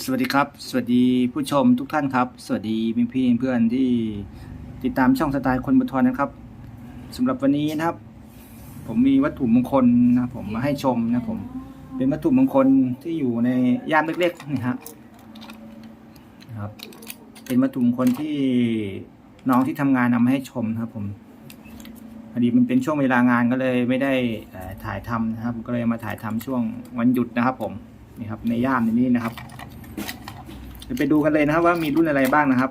สวัสดีครับ สวัสดีผู้ชมทุกท่านครับ สวัสดีพี่พี่เพื่อนที่ติดตามช่องสไตล์คนบุทรนะครับสำหรับวันนี้นะครับ ผมมีวัตถุมงคลนะผมมาให้ชมนะผมเป็นวัตถุมงคลที่อยู่ในย่ามเล็กๆนะฮะนะครับ เป็นวัตถุมงคลที่น้องที่ทำงานนำมาให้ชมนะครับ ผมพอดีมันเป็นช่วงเวลางานก็เลยไม่ได้ถ่ายทำนะครับ ก็เลยมาถ่ายทำช่วงวันหยุดนะครับ ผมนี่ครับในย่ามนี้นะครับ เดี๋ยวไปดูกันเลยนะครับว่ามีรุ่นอะไรบ้างนะครับ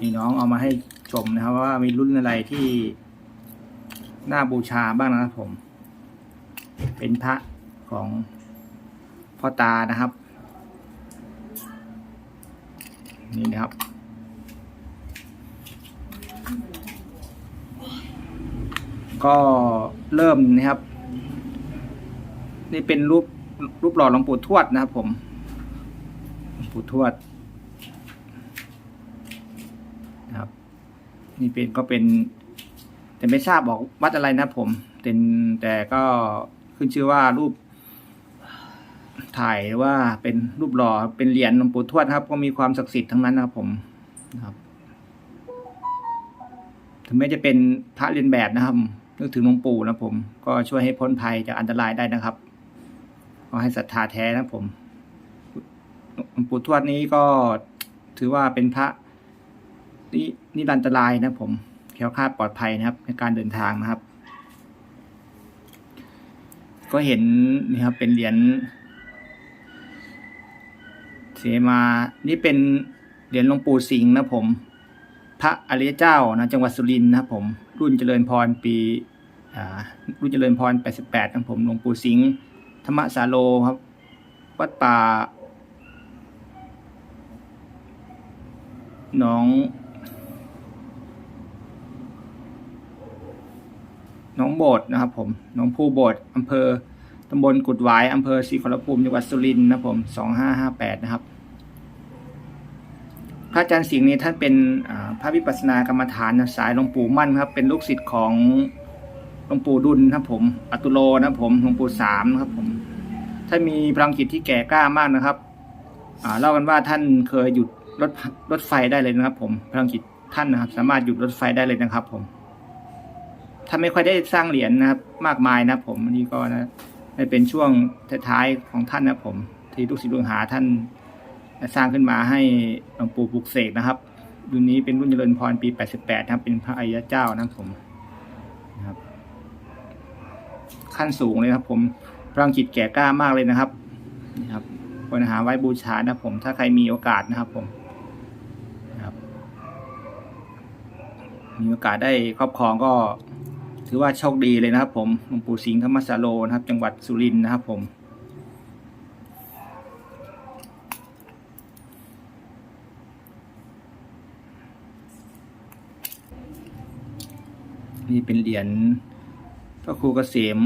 นี่น้องเอามาให้ชมนะครับว่ามีรุ่นอะไรที่น่าบูชาบ้างนะครับผม เป็นพระของพ่อตานะครับ นี่นะครับ ก็เริ่มนะครับ นี่เป็นรูปรูปหล่อหลวงปู่ทวดนะครับผมหลวงปู่ทวดนะครับ นี่เป็นก็เป็นแต่ไม่ทราบบอกวัดอะไรนะผมเป็นแต่ก็ ขึ้นชื่อว่ารูป ถ่ายว่าเป็นรูปหล่อเป็นเหรียญหลวงปู่ทวดครับ ก็มีความศักดิ์สิทธิ์ทั้งนั้นนะครับผมนะครับถึงแม้จะเป็นพระเรียนแบบนะครับนึกถึงหลวงปู่นะผม ก็ช่วยให้พ้นภัยจากอันตรายได้นะครับก็ให้ศรัทธาแท้นะผมหลวงปู่ทวดนี้ก็ถือว่าเป็นพระนินิรันตรายนะผมแคล้วคลาดปลอดภัยนะครับ ในการเดินทางนะครับ ก็เห็นนี่ครับเป็นเหรียญเสมา นี่เป็นเหรียญหลวงปู่สิงห์นะผม พระอริยเจ้านะจังหวัดสุรินทร์นะครับผม รุ่นเจริญพรปีรุ่นเจริญพร 88ครับผมหลวงปู่สิงห์ธรรมสาโลครับ วัดป่าหนอง หนองโบดนะครับผมหนองผู้โบดอำเภอตำบลกุดหวายอำเภอศรีขอรภูมิจังหวัดสุรินทร์นะครับผมสองห้าห้าแปดนะครับ พระอาจารย์สิงห์นี้ท่านเป็นพระวิปัสสนากรรมฐานสายหลวงปู่มั่นครับ เป็นลูกศิษย์ของหลวงปู่ดุลนะครับผมอตุโลนะครับผมหลวงปู่สามนะครับผมท่านมีพลังจิตที่แก่กล้ามากนะครับเล่ากันว่าท่านเคยหยุดรถรถไฟได้เลยนะครับ ผมพลังจิตท่านนะครับ สามารถหยุดรถไฟได้เลยนะครับ ผม ท่าไม่ค่อยได้สร้างเหรียญนะครับ มากมายนะผมอันนี้ก็นะเป็นช่วงท้ายๆของท่านนะผม ที่ลูกศิษย์ลูกหาท่านสร้างขึ้นมาให้หลวงปู่ปลุกเสกนะครับรุ่นนี้เป็นรุ่นเจริญพรปี 88นะครับเป็นพระอริยเจ้านะผมนะครับ ขั้นสูงเลยครับผมพลังจิตแก่กล้ามากเลยนะครับนี่ครับควรหาไว้บูชานะผม ถ้าใครมีโอกาสนะครับผมนะครับ มีโอกาสได้ครอบครองก็ ถือว่าโชคดีเลยนะครับ ผมหลวงปู่สิงห์ธรรมสาโลนะครับ จังหวัดสุรินทร์นะครับ ผม นี่เป็นเหรียญพระครูเกษม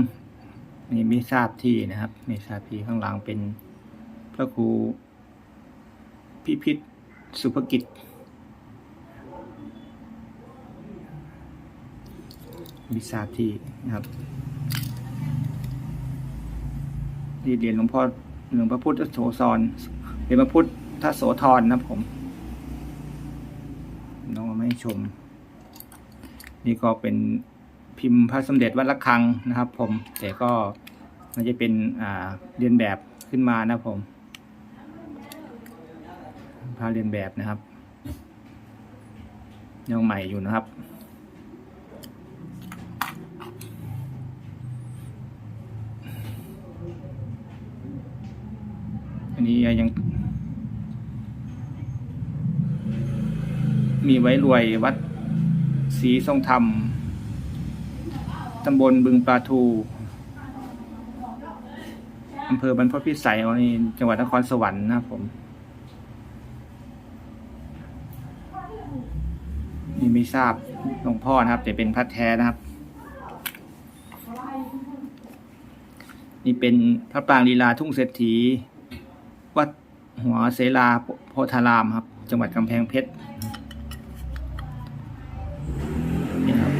นี่ไม่ทราบที่นะครับ ไม่ทราบที่ข้างหลังเป็นพระครูพิพิธสุภกิจ วิสาที่นะครับนี่เรียญหลวงพ่อหลวงพระพุทธโสธรเรียญพระพุทธโสธรนะผมน้องเอามาให้ชม นี่ก็เป็นพิมพ์พระสมเด็จวัดระฆังนะครับ ผม แต่ก็มันจะเป็นเรียนแบบขึ้นมานะผมพระเรียนแบบนะครับ ยังใหม่อยู่นะครับ นี้ยังมีไว้รวยวัดศรีทรงธรรม ตำบลบึงปลาทู อำเภอบรรพตพิสัยในจังหวัดนครสวรรค์นะครับผม นี่ไม่ทราบหลวงพ่อนะครับ แต่เป็นพระแท้นะครับ นี่เป็นพระปรางลีลาทุ่งเศรษฐี วัดหัวเสลาโพธารามครับ จังหวัดกำแพงเพชรนี่ครับ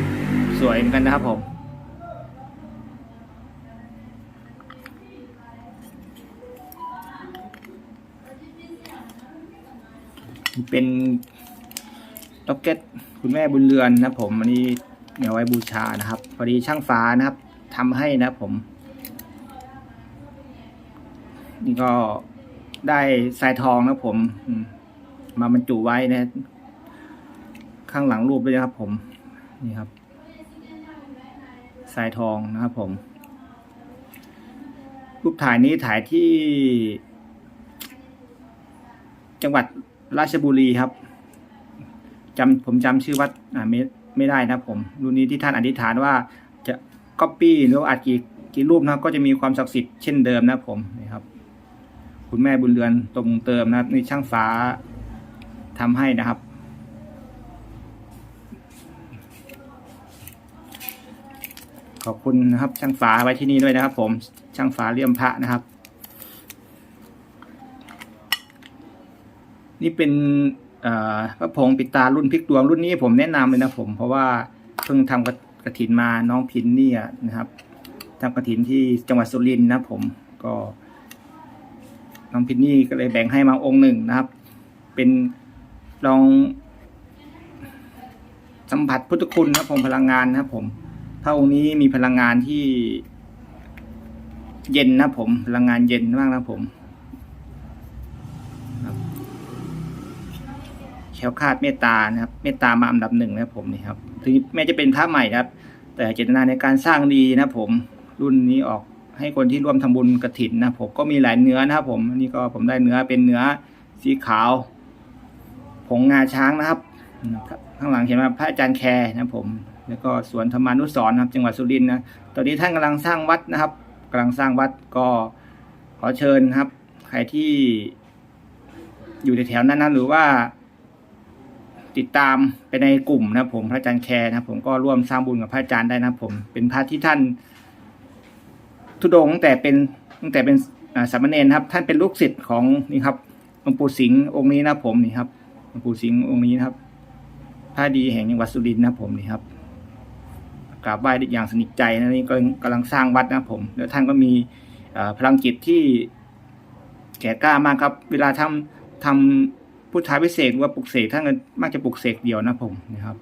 สวยเหมือนกันนะครับผมเป็นล็อกเก็ตคุณแม่บุญเรือนนะครับผมอันนี้เอาไว้บูชานะครับ พอดีช่างฟ้านะครับทำให้นะครับผม นี่ก็ ได้สายทองนะผมมาบรรจุไว้นะข้างหลังรูปด้วยนะครับ ผมนี่ครับ สายทองนะครับ ผม รูปถ่ายนี้ถ่ายที่ จังหวัดราชบุรีครับจำผมจำชื่อวัดอ่าไม่ไม่ได้นะครับผมรุ่นนี้ที่ท่านอธิษฐานว่าจะก๊อปปี้หรือว่าอัดกี่กี่รูปนะก็จะมีความศักดิ์สิทธิ์เช่นเดิมนะผมนี่ครับ คุณแม่บุญเรือนตรงเติมนะครับนี่ช่างฟ้าทำให้นะครับ ขอบคุณนะครับ ช่างฟ้าไว้ที่นี่ด้วยนะครับ ผมช่างฟ้าเลี่ยมพระนะครับ นี่เป็นพระพงศ์ปิตารุ่นพลิกดวงรุ่นนี้ผมแนะนำเลยนะผม เพราะว่าเพิ่งทำกระกระถินมาน้องพินเนี่ยนะครับทำกระถินที่จังหวัดสุรินทร์นะผมก็ น้องพินนี่ก็เลยแบ่งให้มาองค์หนึ่งนะครับ เป็นลองสัมผัสพุทธคุณนะครับผมพลังงานนะครับ ผมพระองค์นี้มีพลังงานที่ เย็นนะผม พลังงานเย็นมากนะผมแคล้วคาดเมตตานะครับ เมตตามาอันดับหนึ่งนะครับผมนี่ครับ ถึงแม้จะเป็นพระใหม่นะครับ แต่เจตนาในการสร้างดีนะผม รุ่นนี้ออก ให้คนที่ร่วมทำบุญกระถินนะผมก็มีหลายเนื้อนะครับผมนนี้ก็ผมได้เนื้อเป็นเนื้อสีขาว ผงงาช้างนะครับข้างหลังเห็นว่าพระอาจารย์แคร์นะผม แล้วก็สวนธรรมานุสรณ์นะครับ จังหวัดสุรินทร์นะตอนนี้ท่านกำลังสร้างวัดนะครับกำลังสร้างวัดก็ขอเชิญครับ ใครที่อยู่ในแถวนั้นนะหรือว่า ติดตามไปในกลุ่มนะผมพระอาจารย์แคร์นะผมก็ร่วมสร้างบุญกับพระอาจารย์ได้นะผม เป็นพระที่ท่าน ทุดงแต่เป็นตั้งแต่เป็นสามเณรครับ ท่านเป็นลูกศิษย์ของนี่ครับหลวงปู่สิงห์องค์นี้นะผมนี่ครับหลวงปู่สิงห์องค์นี้นะครับพระดีแห่งจังหวัดสุรินทร์นะผมนี่ครับกราบไหว้อย่างสนิทใจนะนี่ก็กำลังสร้างวัดนะผม แล้วท่านก็มีพลังจิตที่แก่กล้ามากครับ เวลาทำทำพุทธาพิเศษหรือว่าปลุกเสกท่านก็มักจะปลุกเสกเดียวนะผมนะครับ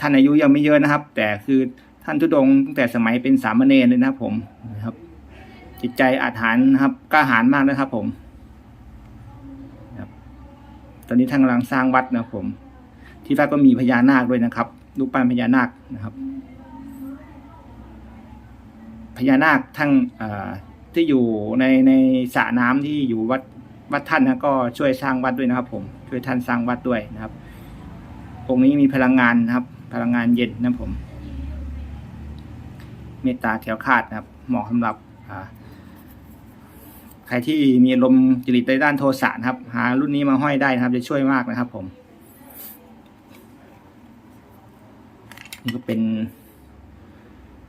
ท่านอายุยังไม่เยอะนะครับ แต่คือ ท่านทุดงตั้งแต่สมัยเป็นสามเณรเลยนะครับผมนะครับ จิตใจอาถรรพ์นะครับกล้าหาญมากนะครับ ผมครับตอนนี้ท่านกำลังสร้างวัดนะครับผม ที่วัดก็มีพญานาคด้วยนะครับรูปปั้นพญานาคนะครับพญานาคทั้งอ่าที่อยู่ในในสระน้ำที่อยู่วัดวัดท่านนะก็ช่วยสร้างวัดด้วยนะครับ ผมช่วยท่านสร้างวัดด้วยนะครับองค์นี้มีพลังงานนะครับ พลังงานเย็นนะครับผม เมตตาแถวคลาดนะครับเหมาะสำหรับใครที่มีอารมณ์จริตในด้านโทสะนะครับ หารุ่นนี้มาห้อยได้นะครับ จะช่วยมากนะครับ ผมนี่ก็เป็น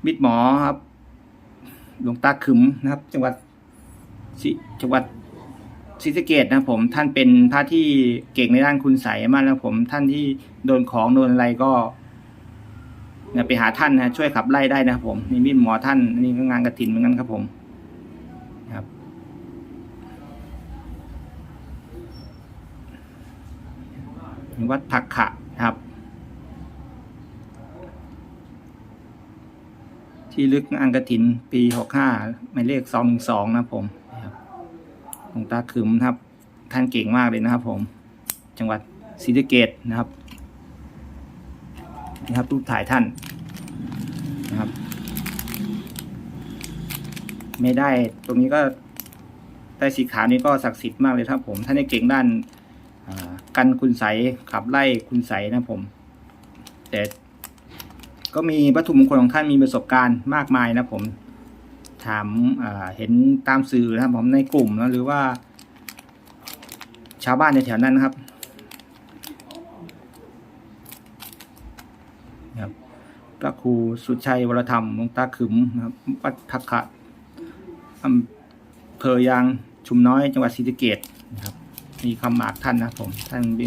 มิดหมอครับหลวงตาขึมนะครับ จังหวัดจังหวัดศรีสะเกดนะผมท่านเป็นพระที่เก่งในด้านคุณใสยมากนะผม ท่านที่โดนของโดนอะไรก็ นี่ยไปหาท่านนะช่วยขับไล่ได้นะครับผมนี่มีหมอท่านอันนี่ก็งานกระถินเหมือนกันครับผมนะครับวัดผักขะนะครับ ที่ลึกงานกระถินปีหกห้าหมายเลขสองหนึ่งสองนะครับผมครับหลวงตาขึมนะครับ ท่านเก่งมากเลยนะครับผม จังหวัดศรีสะเกดนะครับ นี่ครับรูปถ่ายท่านนะครับ ไม่ได้ตรงนี้ก็ได้สีขาวนี้ก็ศักดิ์สิทธิ์มากเลยครับ ผมท่านได้เก่งด้านอ่ากันคุณใสขับไล่คุณใสนะผม แต่ก็มีวัตถุมงคลของท่านมีประสบการณ์มากมายนะผมถามเห็นตามสื่อนะครับผมในกลุ่มนะหรือว่า ชาวบ้านในแถวนั้นนะครับ ค รับไปพระครูสุชัยวรธรรมหลวงตาขึมนะครับวัดพักขะอำเภอยางชุมน้อยจังหวัดศรีสะเกษนะครับมีคำหมากท่านนะครับผมท่านเ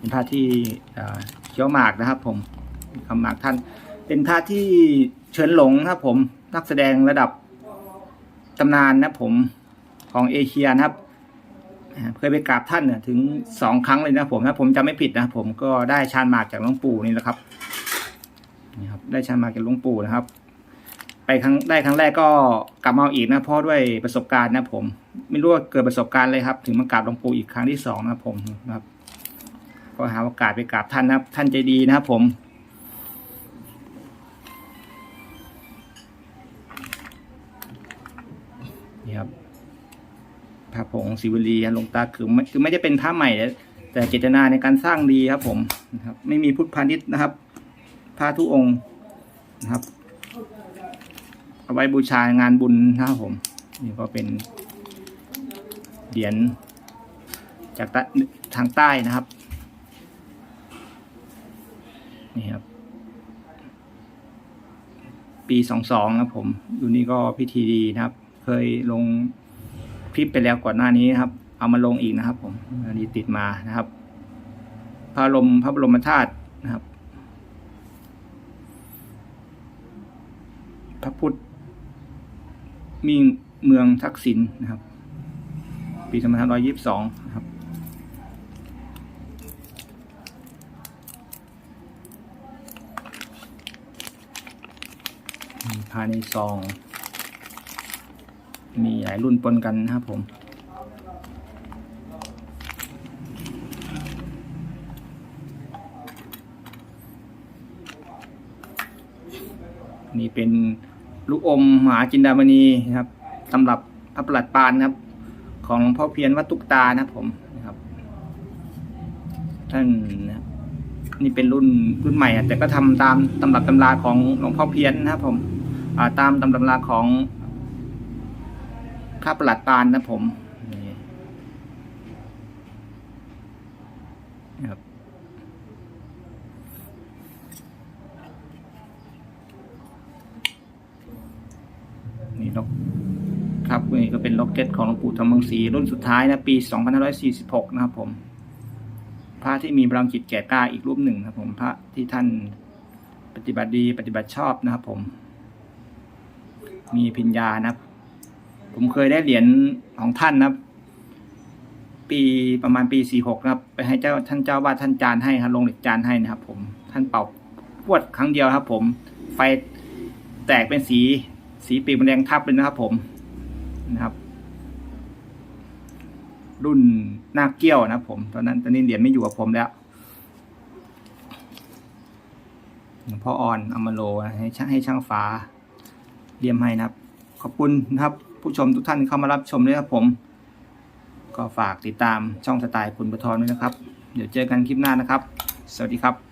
ป็นพระที่เอ่อเขียวหมากนะครับผมมีคำหมากท่าน เป็นพระที่เฉินหลงนะครับผมนักแสดงระดับตำนานนะผมของเอเชียนะครับเคยไปกราบท่านเนี่ยถึงสองครั้งเลยนะครับผมถ้าผมจำไม่ผิดนะผมก็ได้ชานหมากจากหลวงปู่นี่แหละครับ นี่ครับได้ชานมาเกจากหลวงปู่นะครับ ไปครั้งได้ครั้งแรกก็กลับมาเอาอีกนะเพราะด้วยประสบการณ์นะผม ไม่รู้ว่าเกิดประสบการณ์เลยครับ ถึงมากราบหลวงปู่อีกครั้งที่สองนะผมนะครับ ก็หาโอกาสไปกราบท่านนะครับ ท่านใจดีนะครับผมนี่ครับพระผงศิวลีหลวงตาคือไม่คือไม่ได้เป็นพระใหม่แต่แต่เจตนาในการสร้างดีครับผมนะครับ ไม่มีพุทธพาณิชย์นะครับ พระทุกองค์นะครับ เอาไว้บูชางานบุญนะครับผม นี่ก็เป็นเหรียญจากต้ทางใต้นะครับ นี่ครับ ปีสองสองครับผมดูนี่ก็พิธีดีนะครับ เคยลงคลิปไปแล้วก่อนหน้านี้นะครับ เอามาลงอีกนะครับ ผมอันนี้ติดมานะครับ พระลมพระบรมธาตุนะครับ พระพุทธมีเมืองทักษิณนะครับ ปีสองพันห้าร้อยยี่สิบสองนะครับมีภายในซอง มีหลายรุ่นปนกันนะครับผมนี่เป็น ลูกอมมหาจินดามณีนะครับสำหรับพระประหลัดปานนะครับ ของหลวงพ่อเพียรวัดตุกตานะครับผมนะครับท่านนะนี่เป็นรุ่นรุ่นใหม่อะแต่ก็ทำตามตำรับตำราของหลวงพ่อเพียรนะครับผมตามตำรับตำราของพระประหลัดปานนะผมนี่นะครับนี่ล็อก ครับนี่ก็เป็นล็อกเก็ตของหลวงปู่ธรรมังสีรุ่นสุดท้ายนะปี 2546 นะครับผม พระที่มีพลังจิตแก่กล้าอีกรูปหนึ่งนะครับผมพระที่ท่านปฏิบัติดีปฏิบัติชอบนะครับผม มีพิญญานะครับ ผมเคยได้เหรียญของท่านนะครับ ปีประมาณปีสี่หกนะครับ ไปให้เจ้าท่านเจ้าวาดท่านจานให้ครับลงเหล็กจานให้นะครับ ผม ท่านเป่าพวดครั้งเดียวครับ ผม ไฟแตกเป็นสีสีปีกมันแดงทับเลยนะครับ ผม นะครับ รุ่นหน้าเกี้ยวนะผม ตอนนั้นตอนนี้เหรียญไม่อยู่กับผมแล้วพ่ออ่อนอมาโลให้ช่างให้ช่างฟ้าเรียมให้นะครับ ขอบคุณนะครับ ผู้ชมทุกท่านเข้ามารับชมด้วยครับผม ก็ฝากติดตามช่องสไตล์คุณปทรด้วยนะครับ เดี๋ยวเจอกันคลิปหน้านะครับ สวัสดีครับ